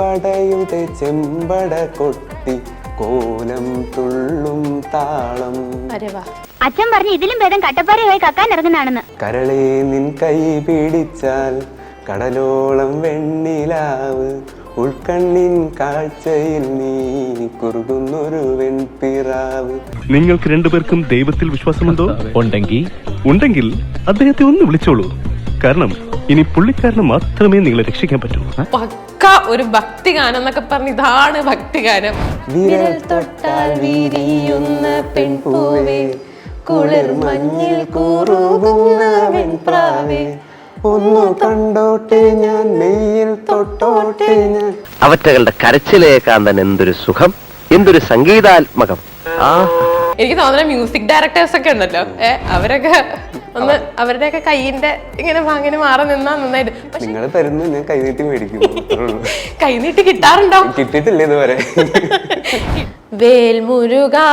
പടയുടെ ചെമ്പട കൊട്ടി കോലം തുള്ളും താളം. അച്ഛൻ പറഞ്ഞു ഇതിലും ഭേദം കട്ടപ്പാറയായി കക്കാൻ ഇറങ്ങുന്നതാണെന്ന് കരളെ നിൻ കൈ പിടിച്ചാൽ കടലോളം വെണ്ണിലാവ്. ഉൾക്കണ്ണിൻ കാഴ്ചയിൽ നീ കുറുകുന്നൊരു വെൺപിറാവ്. നിങ്ങൾക്ക് രണ്ടുപേർക്കും ദൈവത്തിൽ വിശ്വാസമുണ്ടോ? ഉണ്ടെങ്കിൽ ഉണ്ടെങ്കിൽ അദ്ദേഹത്തെ ഒന്ന് വിളിച്ചോളൂ. കാരണം ഇനി പുള്ളിക്കാരന് മാത്രമേ നിങ്ങളെ രക്ഷിക്കാൻ പറ്റൂ. പക്ക ഒരു ഭക്തി ഗാനം എന്നൊക്കെ പറഞ്ഞ് ഇതാണ് ഭക്തി ഗാനം വിരൽ തൊട്ടാൽ വിരിയുന്ന പെൺപൂവേ കുളിർ മഞ്ഞിൽ കൂറുകുന്ന വെൺപ്രാവേ ഒന്നു കണ്ടോട്ടെ ഞാൻ നെയ്യിൽ തൊട്ടോട്ടെ ഞാൻ. അവറ്റകളുടെ കരച്ചിലേക്കാൻ തന്നെ എന്തൊരു സുഖം എന്തൊരു സംഗീതാത്മകം. ആ. എനിക്ക് തോന്നുന്നു മ്യൂസിക് ഡയറക്ടേഴ്സ് ഒക്കെ ഉണ്ടല്ലോ അവരൊക്കെ ഒന്ന് അവരുടെയൊക്കെ കൈയിന്റെ ഇങ്ങനെ വാങ്ങിന് മാറി നിന്നാ നന്നായിട്ട്. നിങ്ങൾ തരുന്നു ഞാൻ കൈനീട്ടി മേടിക്കും. കൈനീട്ടി കിട്ടാറുണ്ടോ? കിട്ടിയിട്ടില്ല ഇതുവരെ. വേൽമുരുകാ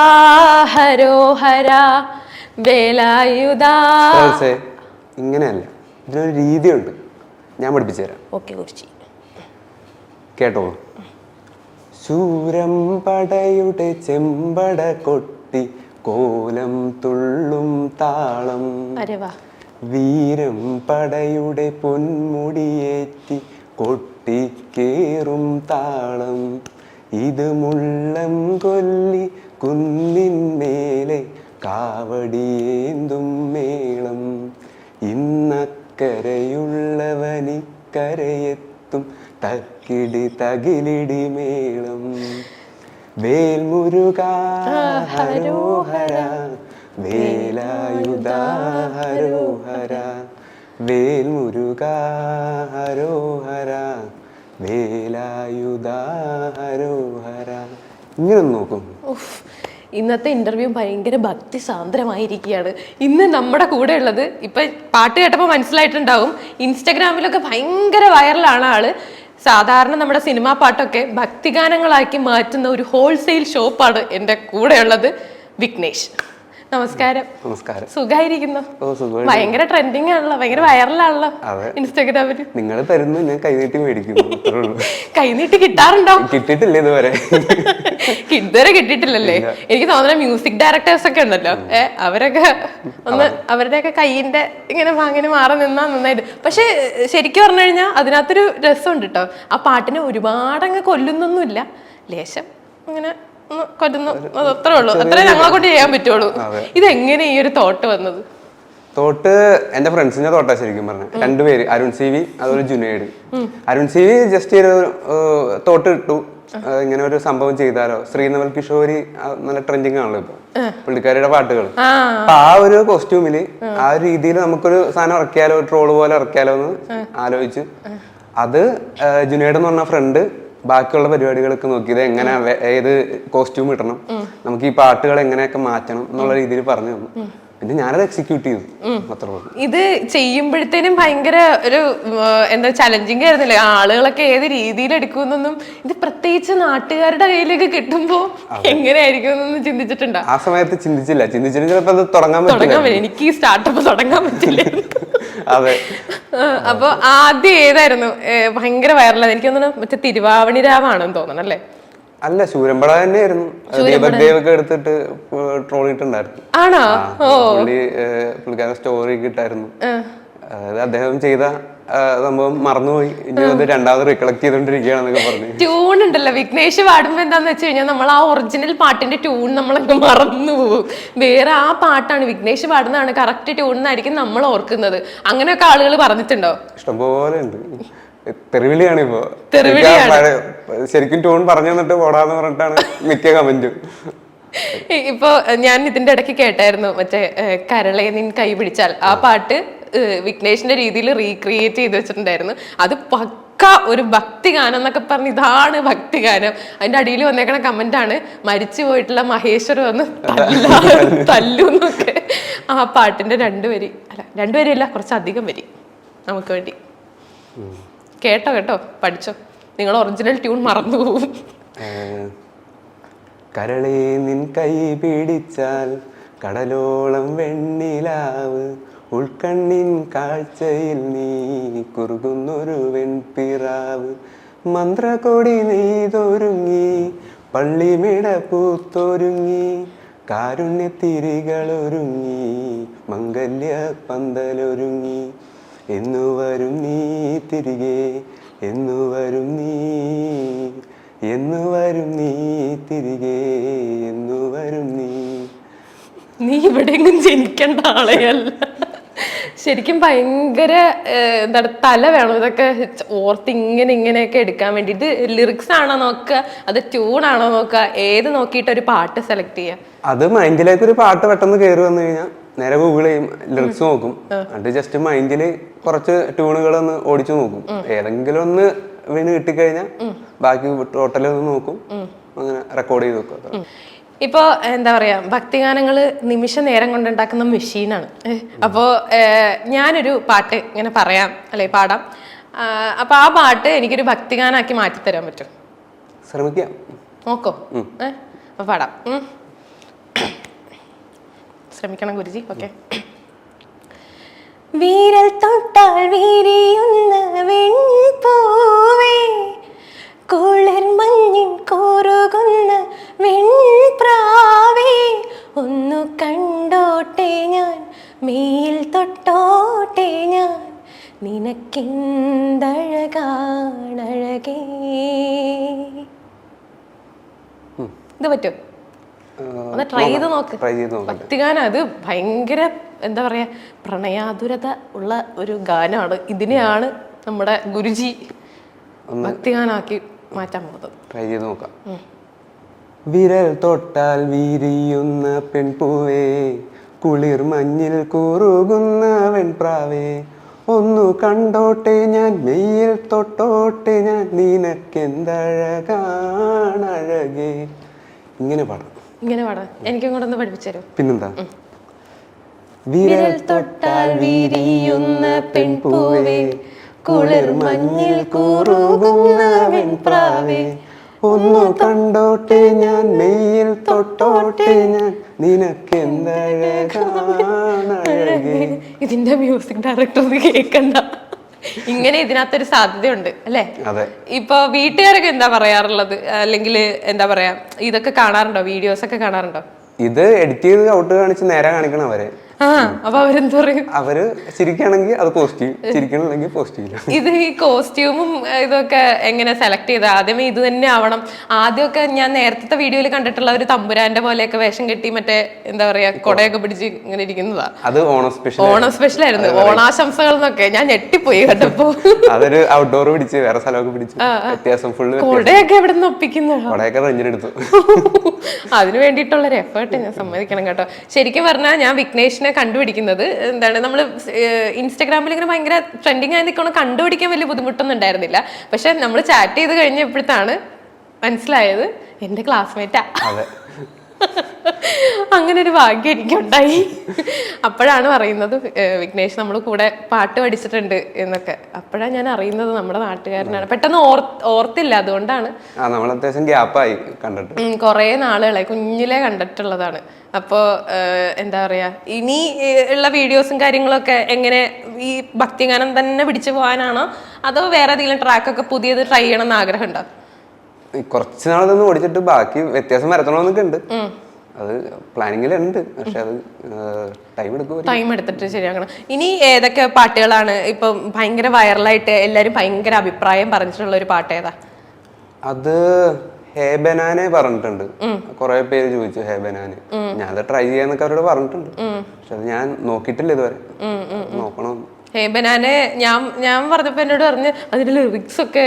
ഹരോഹര വേലായുധാ. ഇങ്ങനെയല്ല. ഇതിനൊരു രീതിയുണ്ട്. ഞാൻ പഠിപ്പിച്ചു തരാം. ഓക്കെ കുറിച്ച് കേട്ടോ? ശൂരം പടയുടെ ചെമ്പട കൊട്ടി കോലം തുള്ളും താളം. വീരം പടയുടെ പൊന്മുടിയേറ്റി കൊട്ടിക്കേറും താളം. ഇത് മുള്ളം കൊല്ലി കുന്നിന്മേലെ കാവടിയേന്തും മേളം. ഇന്നക്കരയുള്ളവനിക്കരയെത്തും തക്കിടി തകിലിടി മേളം. വേൽമുരുക ഹരോഹര. വേലായുധ ഹരോഹര. വേൽമുരുക ഹരോഹര. വേലായുധ ഹരോഹര. ഇങ്ങനെ നോക്കും. ഇന്നത്തെ ഇന്റർവ്യൂ ഭയങ്കര ഭക്തി സാന്ദ്രമായിരിക്കുകയാണ് ഇന്ന് നമ്മുടെ കൂടെ ഉള്ളത് ഇപ്പൊ പാട്ട് കേട്ടപ്പോൾ മനസ്സിലായിട്ടുണ്ടാവും ഇൻസ്റ്റഗ്രാമിലൊക്കെ ഭയങ്കര വൈറലാണ് ആൾ. സാധാരണ നമ്മുടെ സിനിമാ പാട്ടൊക്കെ ഭക്തിഗാനങ്ങളാക്കി മാറ്റുന്ന ഒരു ഹോൾസെയിൽ ഷോപ്പാണ് എന്റെ കൂടെയുള്ളത് വിഘ്നേഷ്. നമസ്കാരം. നമസ്കാരം. സുഖായിരിക്കുന്നു. ഓ സുഖം ഭയങ്കര ട്രെൻഡിങ് ആണല്ലോ ഭയങ്കര വൈറലാണല്ലോ ഇൻസ്റ്റാഗ്രാമിൽ നിങ്ങൾ തരുന്നു ഞാൻ കൈനീട്ടി മേടിക്കുന്നു കൈനീട്ടി കിട്ടാറുണ്ടോ? കിട്ടിയിട്ടില്ല ഇതുവരെ. ഇതുവരെ കിട്ടിയിട്ടില്ലല്ലേ? എനിക്ക് തോന്നുന്ന മ്യൂസിക് ഡയറക്ടേഴ്സ് ഒക്കെ ഉണ്ടല്ലോ. ഏഹ് അവരൊക്കെ ഒന്ന് അവരുടെയൊക്കെ കൈയിന്റെ ഇങ്ങനെ അങ്ങനെ മാറി നിന്നാ നന്നായിട്ട്. പക്ഷെ ശരിക്കും പറഞ്ഞു കഴിഞ്ഞാൽ അതിനകത്തൊരു രസമുണ്ട് കേട്ടോ ആ പാട്ടിനെ ഒരുപാടങ്ങ് കൊല്ലുന്നൊന്നുമില്ല. ലേശം ഇങ്ങനെ അത്രേ ഉള്ളൂ. അത്രേ ഞങ്ങളെ കൊണ്ട് ചെയ്യാൻ പറ്റുള്ളൂ. ഇതെങ്ങനെ ഈ ഒരു തോട്ട് വന്നത്? തോട്ട് എന്റെ ഫ്രണ്ട്സിന്റെ തോട്ടാ ശരിക്കും പറഞ്ഞു രണ്ടുപേര് അരുൺ സി വി അതുപോലെ Junaid. Arun C V just ഒരു തോട്ട് ഇട്ടു. ഇങ്ങനെ ഒരു സംഭവം ചെയ്താലോ? ശ്രീനവൽ കിഷോരി നല്ല ട്രെൻഡിങ് ആണല്ലോ ഇപ്പൊ. പുള്ളിക്കാരിയുടെ പാട്ടുകൾ. അപ്പൊ ആ ഒരു കോസ്റ്റ്യൂമിൽ ആ. ഒരു രീതിയിൽ നമുക്കൊരു സാധനം ഇറക്കിയാലോ? ട്രോൾ പോലെ ഇറക്കിയാലോ എന്ന് ആലോചിച്ച്. അത് ജുനൈഡ് എന്ന് പറഞ്ഞ ഫ്രണ്ട് ബാക്കിയുള്ള പരിപാടികളൊക്കെ നോക്കി ഇത് എങ്ങനെ ഏത് കോസ്റ്റ്യൂം ഇടണം? നമുക്ക് ഈ പാട്ടുകൾ എങ്ങനെയൊക്കെ മാറ്റണം എന്നുള്ള രീതിയിൽ പറഞ്ഞു തന്നു. പിന്നെ ഞാനത് എക്സിക്യൂട്ട് ചെയ്തു. അത്രേ ഇത് ചെയ്യുമ്പോഴത്തേനും ഭയങ്കര ഒരു എന്താ ചലഞ്ചിങ് ആയിരുന്നില്ലേ? ആളുകളൊക്കെ ഏത് രീതിയിൽ എടുക്കുമെന്നൊന്നും ഇത് പ്രത്യേകിച്ച് നാട്ടുകാരുടെ കയ്യിലേക്ക് കിട്ടുമ്പോ എങ്ങനെയായിരിക്കും എന്നൊന്നും ചിന്തിച്ചിട്ടുണ്ടോ. ആ സമയത്ത് ചിന്തിച്ചില്ല. ചിന്തിച്ചിട്ട് ചിലപ്പോ അത് തുടങ്ങാൻ പറ്റില്ല. എനിക്ക് ഈ സ്റ്റാർട്ടപ്പ് തുടങ്ങാൻ പറ്റില്ല. അതെ. അപ്പൊ ആദ്യം ഏതായിരുന്നു? ഭയങ്കര വൈറലായത് എനിക്ക് തോന്നുന്നു മറ്റേ തിരുവാവണി രാവാണെന്ന് തോന്നണം അല്ലേ? അല്ല ശൂരമ്പട തന്നെയായിരുന്നു. ദീപക് ദേവൊക്കെ എടുത്തിട്ട് ട്രോളിട്ടുണ്ടായിരുന്നു ആണോ? പുള്ളി പുള്ളിക്കാരൻ സ്റ്റോറി കിട്ടായിരുന്നു അതായത് അദ്ദേഹം ചെയ്ത സംഭവം മറന്നുപോയി. ഇനി അത് രണ്ടാമത് റിക്കളക്ട് ചെയ്തോണ്ടിരിക്കുകയാണെന്നൊക്കെ പറഞ്ഞു. ട്യൂൺ ഉണ്ടല്ലോ. വിഘ്നേഷ് പാടുമ്പോ എന്താന്ന് വെച്ച് കഴിഞ്ഞാൽ നമ്മൾ ആ ഒറിജിനൽ പാട്ടിന്റെ ട്യൂൺ നമ്മളങ്ങ് മറന്നു പോകും. വേറെ ആ പാട്ടാണ് വിഘ്നേഷ് പാടുന്നതാണ് കറക്റ്റ് ട്യൂൺ എന്നായിരിക്കും നമ്മൾ ഓർക്കുന്നത്. അങ്ങനെയൊക്കെ ആളുകൾ പറഞ്ഞിട്ടുണ്ടോ? ഇഷ്ടംപോലെ ഉണ്ട്. തെറിവിളിയാണ് ഇപ്പോ. ശരിക്കും ട്യൂൺ പറഞ്ഞു തന്നിട്ട് പോടാന്ന് പറഞ്ഞിട്ടാണ് മിക്ക കമന്റും. ഇപ്പോ ഞാൻ ഇതിന്റെ ഇടയ്ക്ക് കേട്ടായിരുന്നു. മറ്റേ കരളെ നിൻ കൈ പിടിച്ചാൽ ആ പാട്ട് വിഘ്നേഷിന്റെ രീതിയിൽ റീക്രിയേറ്റ് ചെയ്ത് വെച്ചിട്ടുണ്ടായിരുന്നു. അത് പക്ക ഒരു ഭക്തി ഗാനം എന്നൊക്കെ പറഞ്ഞ് ഇതാണ് ഭക്തിഗാനം. അതിന്റെ അടിയിൽ വന്നേക്കണ കമന്റ് ആണ് മരിച്ചു പോയിട്ടുള്ള മഹേശ്വർ വന്ന് തല്ലു തല്ലൂന്നൊക്കെ ആ പാട്ടിന്റെ വരി അല്ല രണ്ടു വരി അല്ല കുറച്ചധികം വരി നമുക്ക് വേണ്ടി. കേട്ടോ കേട്ടോ പഠിച്ചോ. നിങ്ങൾ ഒറിജിനൽ ട്യൂൺ മറന്നു പോകും കരളെ നിൻ കൈ പിടിച്ചാൽ കടലോളം വെണ്ണിലാവ് ഉൾക്കണ്ണിൻ കാഴ്ചയിൽ നീ കുറുകുന്നൊരു വെൺപിറാവ്. മന്ത്രകൊടി നെയ്തൊരുങ്ങി പള്ളിമിട പൂത്തൊരുങ്ങി കാരുണ്യത്തിരികളൊരുങ്ങി മംഗല്യ പന്തലൊരുങ്ങി എന്നു വരും നീ തിരികെ എന്നു വരും നീ എന്നു വരും നീ തിരികെ എന്നു വരും നീ. നീ ഇവിടെയെങ്കിലും ജനിക്കേണ്ട ആളെയല്ല. ശരിക്കും ഭയങ്കര എന്താണ് തല വേണം. ഇതൊക്കെ ഓർത്ത് ഇങ്ങനെ ഇങ്ങനെയൊക്കെ എടുക്കാൻ വേണ്ടിയിട്ട് ലിറിക്സ് ആണോ നോക്കുക അത് ട്യൂൺ ആണോ നോക്കുക ഏത് നോക്കിയിട്ട് ഒരു പാട്ട് സെലക്ട് ചെയ്യുക? അത് മൈൻഡിലേക്ക് ഒരു പാട്ട് പെട്ടെന്ന് കയറി വന്നു കഴിഞ്ഞാൽ നേരെ ഗൂഗിൾ ചെയ്യും ലിറിക്സ് നോക്കും. എന്നിട്ട് ജസ്റ്റ് മൈൻഡിൽ കുറച്ച് ട്യൂണുകൾ ഒന്ന് ഓടിച്ചു നോക്കും. ഏതെങ്കിലും ഒന്ന് വീണ് കിട്ടിക്കഴിഞ്ഞാൽ ബാക്കി ടോട്ടലൊന്ന് നോക്കും. അങ്ങനെ റെക്കോർഡ് ചെയ്ത് അത്ര. ഇപ്പോൾ എന്താ പറയുക ഭക്തിഗാനങ്ങൾ നിമിഷ നേരം കൊണ്ടുണ്ടാക്കുന്ന മെഷീനാണ്. അപ്പോൾ ഞാനൊരു പാട്ട് ഇങ്ങനെ പറയാം അല്ലെ പാടാം. ആ, അപ്പൊ ആ പാട്ട് എനിക്കൊരു ഭക്തിഗാനാക്കി മാറ്റി തരാൻ പറ്റും. ശ്രമിക്കാം. നോക്കോ. ഏ അപ്പൊ പാടാം. ശ്രമിക്കണം ഗുരുജി ഓക്കെ. വീരൽ തൊട്ടാൽ വീരിയുന്ന ഇത് പറ്റും. ഒന്ന് ട്രൈ ചെയ്ത് നോക്ക്. ഭക്തിഗാനം അത് ഭയങ്കര എന്താ പറയാ പ്രണയാതുരത ഉള്ള ഒരു ഗാനമാണ് ഇതിനെയാണ് നമ്മുടെ ഗുരുജി ഭക്തിഗാനാക്കി മാറ്റാൻ പോകുന്നത്. ട്രൈ ചെയ്ത് നോക്കാം. വിരൽ തൊട്ടാൽ വീരിയുന്ന പെൺപൂവേ കുളിർ മഞ്ഞിൽ കൂറുകുന്ന വെൺപ്രാവേ ഒന്നു കണ്ടോട്ടെ ഞാൻ മെയ്യിൽ തൊട്ടോട്ടെ ഞാൻ നിനക്കെന്തഴകാണഴകേ ഇങ്ങനെ പാടാം. ഇങ്ങനെ പാടാം. എനിക്കും കൂടെ ഒന്ന് പഠിപ്പിച്ചു തരും പിന്നെന്താ? വിരൽ തൊട്ടാൽ വിരിയുന്ന പെൺപൂവേ കുളിർ മഞ്ഞിൽ കൂറുകുന്ന വെൺപ്രാവേ ഒന്നു കണ്ടോട്ടെ ഞാൻ മെയ്യിൽ തൊട്ടോട്ടെ ഞാൻ നിനക്കെന്തഴകാണഴകേ ഇതിന്റെ മ്യൂസിക് ഡയറക്ടർ കേൾക്കണ്ട ഇങ്ങനെ ഇതിനകത്തൊരു സാധ്യതയുണ്ട് അല്ലെ? ഇപ്പൊ വീട്ടുകാരൊക്കെ എന്താ പറയാറുള്ളത്? അല്ലെങ്കിൽ എന്താ പറയാ ഇതൊക്കെ കാണാറുണ്ടോ? വീഡിയോസ് ഒക്കെ കാണാറുണ്ടോ? ഇത് എഡിറ്റ് ചെയ്ത് ഔട്ട് കാണിച്ച് നേരെ കാണിക്കണം അവരെ. അപ്പൊ അവരെന്ത് പറയും? അവർ ചിരിക്കുകയാണെങ്കിൽ അത് പോസ്റ്റ് ചെയ്യും. ചിരിക്കണില്ലെങ്കിൽ പോസ്റ്റ് ചെയ്യില്ല. ഇത് ഈ കോസ്റ്റ്യൂമും ഇതൊക്കെ എങ്ങനെ സെലക്ട് ചെയ്ത? ആദ്യമേ ഇത് തന്നെ ആവണം. ആദ്യമൊക്കെ ഞാൻ നേരത്തെ വീഡിയോയിൽ കണ്ടിട്ടുള്ള ഒരു തമ്പുരാന്റെ പോലെയൊക്കെ വേഷം കെട്ടി മറ്റേ എന്താ പറയാ കൊടയൊക്കെ പിടിച്ച് ഇങ്ങനെ ഇരിക്കുന്നതാ. അത് ഓണം സ്പെഷ്യൽ ഓണം സ്പെഷ്യൽ ആയിരുന്നു. ഓണാശംസകൾ എന്നൊക്കെ ഞാൻ ഞെട്ടിപ്പോയി കണ്ടപ്പോ. അതൊരു ഔട്ട്ഡോർ പിടിച്ച് വേറെ സ്ഥലമൊക്കെ പിടിച്ച്. വ്യത്യാസം ഫുള്ള് കൊടയൊക്കെ എവിടെ നിന്ന് ഒപ്പിക്കുന്ന? കൊടയൊക്കെ റെഞ്ചിനെടുത്തു അതിന് വേണ്ടിയിട്ടുള്ള ഒരു എഫേർട്ട് ഞാൻ സമ്മതിക്കണം കേട്ടോ. ശരിക്കും പറഞ്ഞാൽ ഞാൻ വിഘ്നേഷിനെ കണ്ടുപിടിക്കുന്നത്. എന്താണ് നമ്മൾ ഇൻസ്റ്റാഗ്രാമിൽ ഇങ്ങനെ ഭയങ്കര ട്രെൻഡിങ് ആയി നിൽക്കണം കണ്ടുപിടിക്കാൻ വലിയ ബുദ്ധിമുട്ടൊന്നും ഉണ്ടായിരുന്നില്ല. പക്ഷെ നമ്മൾ ചാറ്റ് ചെയ്ത് കഴിഞ്ഞപ്പോഴത്താണ് മനസ്സിലായത് എന്റെ ക്ലാസ്മേറ്റാ അങ്ങനെ ഒരു ഭാഗ്യം എനിക്കുണ്ടായി. അപ്പോഴാണ് പറയുന്നത് വിഘ്നേഷ് നമ്മൾ കൂടെ പാട്ട് പഠിച്ചിട്ടുണ്ട് എന്നൊക്കെ. അപ്പോഴാണ് ഞാൻ അറിയുന്നത് നമ്മുടെ നാട്ടുകാരനാണ്. പെട്ടെന്ന് ഓർ ഓർത്തില്ല അതുകൊണ്ടാണ്. നമ്മൾ അത്യാവശ്യം ഗ്യാപ്പായി കണ്ടിട്ട്. കുറേ നാളുകളായി കുഞ്ഞിലെ കണ്ടിട്ടുള്ളതാണ്. അപ്പോൾ എന്താ പറയാ ഇനി ഉള്ള വീഡിയോസും കാര്യങ്ങളൊക്കെ എങ്ങനെ ഈ ഭക്തിഗാനം തന്നെ പിടിച്ചു പോകാനാണോ അതോ വേറെ ഏതെങ്കിലും ട്രാക്കൊക്കെ പുതിയത് ട്രൈ ചെയ്യണം എന്ന് ആഗ്രഹമുണ്ടോ? ഈ കുറച്ച് നാളൊന്ന് ഓടിച്ചിട്ട് ബാക്കി വ്യത്യാസം വരത്തണമെന്നൊക്കെ ഉണ്ട് അത് പ്ലാനിങ്ങിലുണ്ട്. പക്ഷെ അത് ടൈം എടുക്കും ടൈം എടുത്തിട്ട് ശരിയാക്കണം. ഇനി ഏതൊക്കെ പാട്ടുകളാണ് ഇപ്പൊ ഭയങ്കര വൈറലായിട്ട് എല്ലാരും ഭയങ്കര അഭിപ്രായം പറഞ്ഞിട്ടുള്ള ഒരു പാട്ട് ഏതാ? അത് ഹേബനാനെ പറഞ്ഞിട്ടുണ്ട്. കുറെ പേര് ചോദിച്ചു ഹേബനാന് ഞാൻ അത് ട്രൈ ചെയ്യാന്നൊക്കെ അവരോട് പറഞ്ഞിട്ടുണ്ട്. പക്ഷെ അത് ഞാൻ നോക്കിയിട്ടില്ല ഇതുവരെ. നോക്കണം. ഹേ ഹേബനാനെ ഞാൻ ഞാൻ പറഞ്ഞപ്പോ എന്നോട് പറഞ്ഞ് അതിന്റെ ലിറിക്സ് ഒക്കെ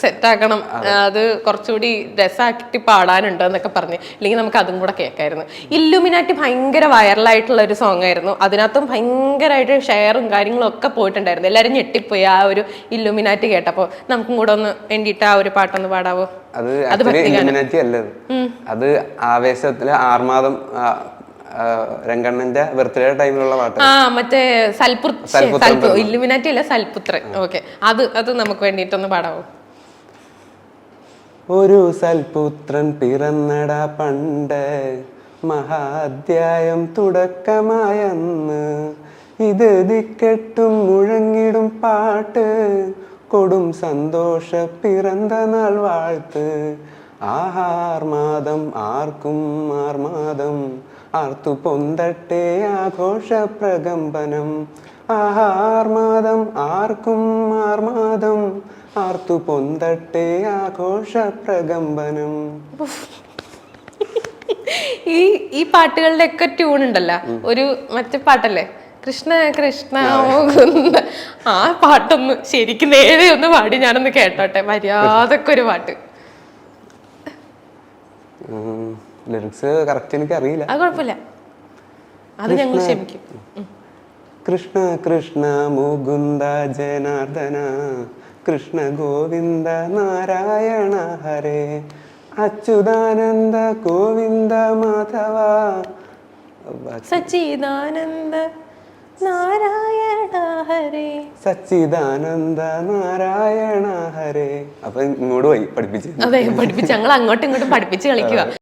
സെറ്റ് ആക്കണം അത് കുറച്ചുകൂടി രസാക്കിട്ട് പാടാനുണ്ട് എന്നൊക്കെ പറഞ്ഞ്. ഇല്ലെങ്കിൽ നമുക്ക് അതും കൂടെ കേൾക്കായിരുന്നു. ഇല്ലുമിനാറ്റി ഭയങ്കര വൈറലായിട്ടുള്ള ഒരു സോങ് ആയിരുന്നു അതിനകത്തും ഭയങ്കരമായിട്ട് ഷെയറും കാര്യങ്ങളും ഒക്കെ പോയിട്ടുണ്ടായിരുന്നു. എല്ലാവരും ഞെട്ടിപ്പോയി ആ ഒരു ഇല്ലുമിനാറ്റി കേട്ടപ്പോൾ. നമുക്കും കൂടെ ഒന്ന് വേണ്ടിയിട്ട് ആ ഒരു പാട്ടൊന്ന് പാടാവോ? അത് ഇല്ലുമിനാറ്റി അല്ലത്. അല്ല അത് ആവേശത്തിൽ ആർമാദം രംഗണ്ണന്റെ ബർത്ത്ഡേ ടൈമിലുള്ള പാട്ട് ആ മറ്റേ സൽപുത്ര ഇല്ലുമിനാറ്റി അല്ല സൽപുത്രൻ. ഓക്കെ. അത് അത് നമുക്ക് വേണ്ടിയിട്ടൊന്ന് പാടാവോ? ഒരു സൽപുത്രൻ പിറന്നട പണ്ട്. മഹാധ്യായം തുടക്കമായെന്ന്. ഇത് ദിക്കെട്ടും മുഴങ്ങിടും പാട്ട്. കൊടും സന്തോഷ പിറന്ത നാൾ വാഴ്ത്ത്. ആഹാർമാദം ആർക്കും ആർമാദം. ആർത്തു പൊന്തട്ടെ ആഘോഷ പ്രകമ്പനം. ആഹാർമാദം ആർക്കും ആർമാദം. ആർത്തു പൊന്തട്ടെ ആഘോഷ പ്രകമ്പനം ഈ ഈ പാട്ടുകളുടെ ഒക്കെ ട്യൂൺ ഉണ്ടല്ലോ ഒരു മറ്റേ പാട്ടല്ലേ? കൃഷ്ണ കൃഷ്ണ മുകുന്ദ ആ പാട്ടൊന്ന് ശരിക്കും നേരെ ഒന്ന് പാടി ഞാനൊന്ന് കേട്ടോട്ടെ. മര്യാദക്കൊരു പാട്ട്. ലിറിക്സ് കറക്റ്റ് എനിക്ക് അറിയില്ല. അത് കുഴപ്പമില്ല. അത് ഞങ്ങൾ ക്ഷമിക്കും. കൃഷ്ണ കൃഷ്ണ മുകുന്ദ ജനാർദ്ദന. കൃഷ്ണ ഗോവിന്ദ നാരായണ ഹരേ. അച്യുതാനന്ദ ഗോവിന്ദ മാധവ. സച്ചിദാനന്ദ നാരായണ ഹരേ. സച്ചിദാനന്ദ നാരായണ ഹരേ. അപ്പൊ ഇങ്ങോട്ട് പോയി പഠിപ്പിച്ചു. അതെ പഠിപ്പിച്ച്. ഞങ്ങൾ അങ്ങോട്ടും ഇങ്ങോട്ടും പഠിപ്പിച്ച് കളിക്കുക